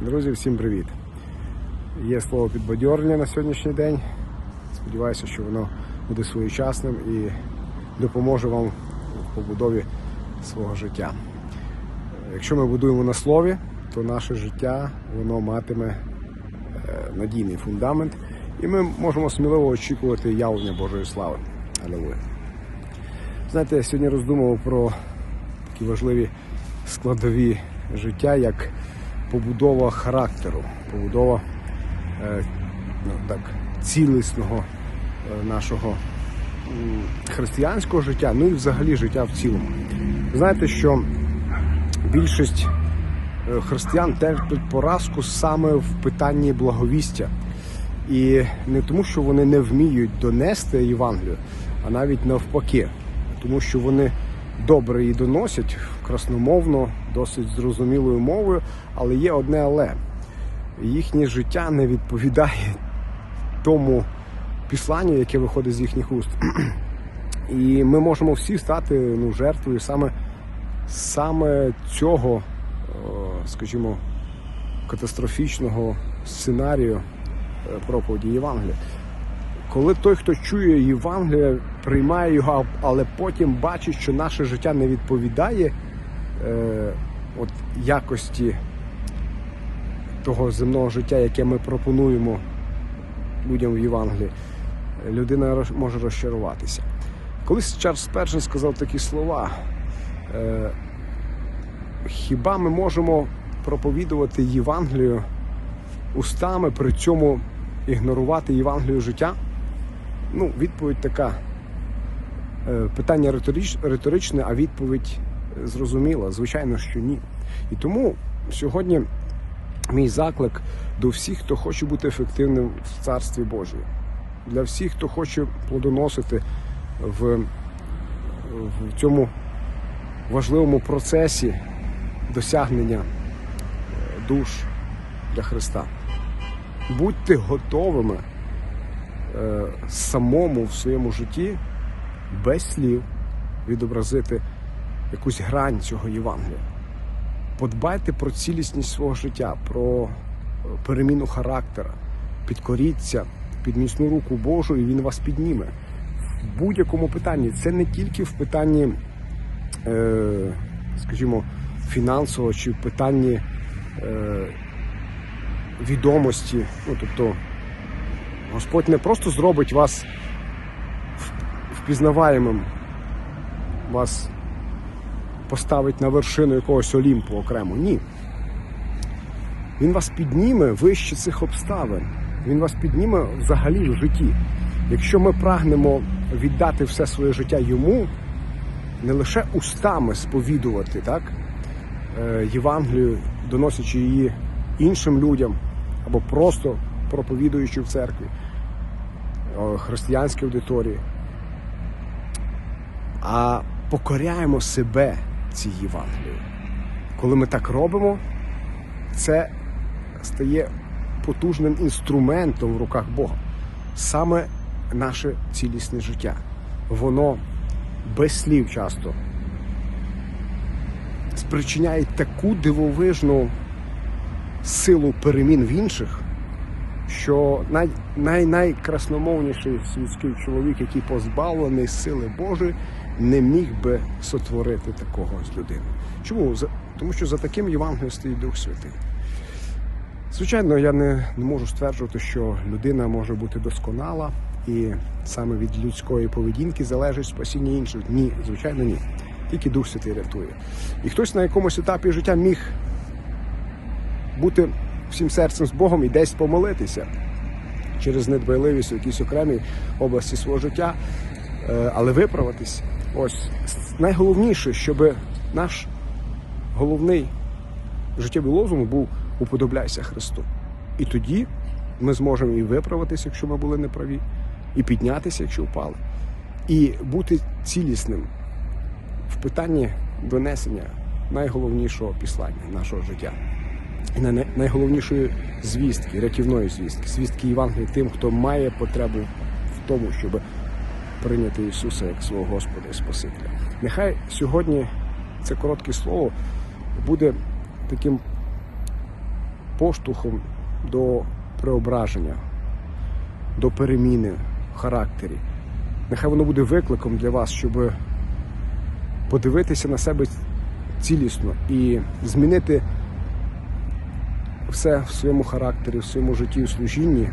Друзі, всім привіт! Є слово підбадьорення на сьогоднішній день. Сподіваюся, що воно буде своєчасним і допоможе вам в побудові свого життя. Якщо ми будуємо на слові, то наше життя воно матиме е, надійний фундамент, і ми можемо сміливо очікувати явлення Божої слави. Алілуя. Знаєте, я сьогодні роздумував про такі важливі складові життя, як побудова характеру, побудова е, ну, так, цілісного е, нашого християнського життя, ну і взагалі життя в цілому. Знаєте, що більшість е, християн терпить поразку саме в питанні благовістя. І не тому, що вони не вміють донести Євангелію, а навіть навпаки, тому що вони добре її доносять красномовно, досить зрозумілою мовою, але є одне але їхнє життя не відповідає тому післанню, яке виходить з їхніх уст. І ми можемо всі стати ну, жертвою саме, саме цього, скажімо, катастрофічного сценарію е, проповіді Євангелія. Коли той, хто чує Євангелія, приймає його, але потім бачить, що наше життя не відповідає е, от, якості того земного життя, яке ми пропонуємо людям в Євангелії, людина може розчаруватися. Колись Чарльз Першин сказав такі слова. Е, хіба ми можемо проповідувати Євангелію устами, при цьому ігнорувати Євангелію життя? Ну, відповідь така. Е, Питання риторичне, а відповідь зрозуміла. Звичайно, що ні. І тому сьогодні мій заклик до всіх, хто хоче бути ефективним в Царстві Божому. Для всіх, хто хоче плодоносити в, в цьому важливому процесі досягнення е, душ для Христа. Будьте готовими е, самому в своєму житті без слів відобразити якусь грань цього Євангелія. Подбайте про цілісність свого життя, про е, переміну характера, підкоріться під міцну руку Божу, і Він вас підніме. В будь-якому питанні. Це не тільки в питанні, е, скажімо, фінансового чи в питанні е, відомості. Ну, тобто, Господь не просто зробить вас впізнаваємим, вас поставить на вершину якогось Олімпу окремо. Ні. Він вас підніме вище цих обставин. Він вас підніме взагалі в житті. Якщо ми прагнемо віддати все своє життя йому, не лише устами сповідувати так, е, Євангелію, доносячи її іншим людям, або просто проповідуючи в церкві, е, християнській аудиторії, а покоряємо себе цій Євангелії. Коли ми так робимо, це стає потужним інструментом в руках Бога. Саме наше цілісне життя. Воно без слів часто спричиняє таку дивовижну силу перемін в інших, що най, най, найкрасномовніший світський чоловік, який позбавлений сили Божої, не міг би сотворити такого з людини. Чому? Тому що за таким Євангелієм стоїть Дух Святий. Звичайно, я не, не можу стверджувати, що людина може бути досконала і саме від людської поведінки залежить спасіння інших. Ні, звичайно, ні. Тільки Дух Святий рятує. І хтось на якомусь етапі життя міг бути всім серцем з Богом і десь помолитися через недбайливість у якійсь окремій області свого життя, але виправитись. Ось найголовніше, щоб наш головний життєвий лозунг був уподобляйся Христу. І тоді ми зможемо і виправитися, якщо ми були неправі, і піднятися, якщо впали, і бути цілісним в питанні донесення найголовнішого післання нашого життя. І най- найголовнішої звістки, рятівної звістки, звістки Євангелія тим, хто має потребу в тому, щоб прийняти Ісуса як свого Господа і Спасителя. Нехай сьогодні це коротке слово буде таким поштовхом до преображення, до переміни в характері. Нехай воно буде викликом для вас, щоб подивитися на себе цілісно і змінити все в своєму характері, в своєму житті, в служінні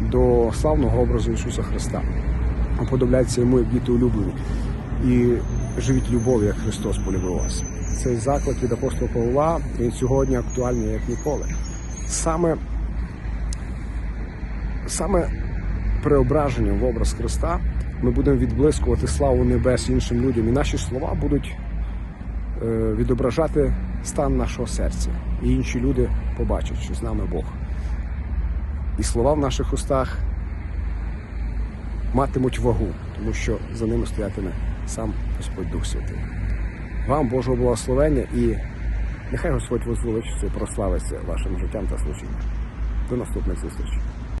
до славного образу Ісуса Христа. Уподобляться йому як діти улюблені. І живіть любов'ю, як Христос полюбив вас. Цей заклик від апостола Павла він сьогодні актуальний як ніколи. Саме, саме преображенням в образ Христа ми будемо відблискувати славу небес іншим людям, і наші слова будуть е, відображати стан нашого серця. І інші люди побачать, що з нами Бог. І слова в наших устах матимуть вагу, тому що за ними стоятиме сам Господь Дух Святий. Вам Божого благословення і нехай Господь возвеличиться і прославиться вашим життям та служінням. До наступних зустрічей.